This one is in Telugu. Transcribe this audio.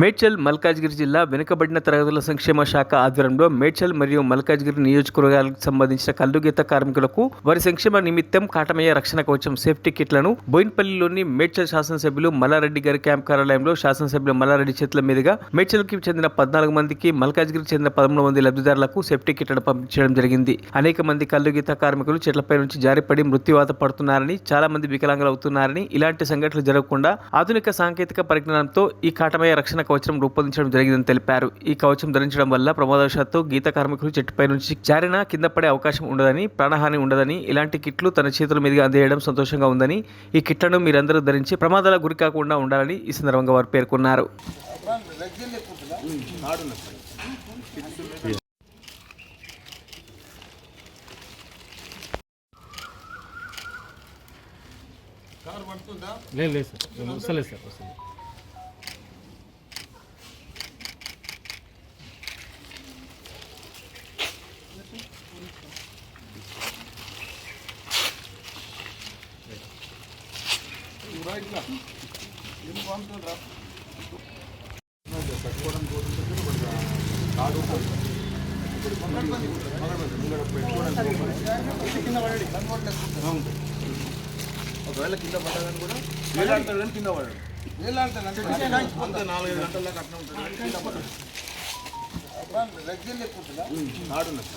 మేడ్చల్ మల్కాజ్గిరి జిల్లా వెనుకబడిన తరగతుల సంక్షేమ శాఖ ఆధ్వర్యంలో మేడ్చల్ మరియు మల్కాజ్గిరి నియోజకవర్గాలకు సంబంధించిన కల్లుగీత కార్మికులకు వారి సంక్షేమ నిమిత్తం కాటమయ్య రక్షణ కవచం సేఫ్టీ కిట్లను బోయిన్పల్లిలోని మేడ్చల్ శాసనసభ్యులు మల్లారెడ్డి గారి క్యాంప్ కార్యాలయంలో శాసనసభ్యులు మల్లారెడ్డి చేతుల మీదుగా మేడ్చల్కి చెందిన పద్నాలుగు మందికి మల్కాజ్గిరికి చెందిన పదమూడు మంది లబ్ధిదారులకు సేఫ్టీ కిట్లను పంపించడం జరిగింది. అనేక మంది కల్లుగీత కార్మికులు చెట్లపై నుంచి జారిపడి మృత్యువాత పడుతున్నారని చాలా మంది వికలాంగులు అవుతున్నారని ఇలాంటి సంఘటనలు జరగకుండా ఆధునిక సాంకేతిక పరిజ్ఞానంతో ఈ కాటమయ్య రక్షణ కవచం రూపొందించడం జరిగిందని తెలిపారు. ఈ కవచం ధరించడం వల్ల ప్రమాదవశాత్తు గీత కార్మికులు చెట్టుపై నుంచి జారినా కింద పడే అవకాశం ఉండదని ప్రాణహాని ఉండదని ఇలాంటి కిట్లు తన చేతుల మీదుగా అందజేయడం సంతోషంగా ఉందని ఈ కిట్లను మీరందరూ ధరించి ప్రమాదాల గురి కాకుండా ఉండాలని ఈ సందర్భంగా వారు పేర్కొన్నారు. లేదు లేదు సార్. వస్తలేదు సార్ వస్తలేదు ఒకవేళ కింద పడ్డాదని కూడా వేలాడతాడు కానీ కింద పడాడు వేలాడతాడు అంటే నాలుగైదు గంటల దాకా అట్నే ఉంటుంది. కానీ కింద పడ్డాడు. రెగ్జిల్ ఎక్కువ తాడున్నది.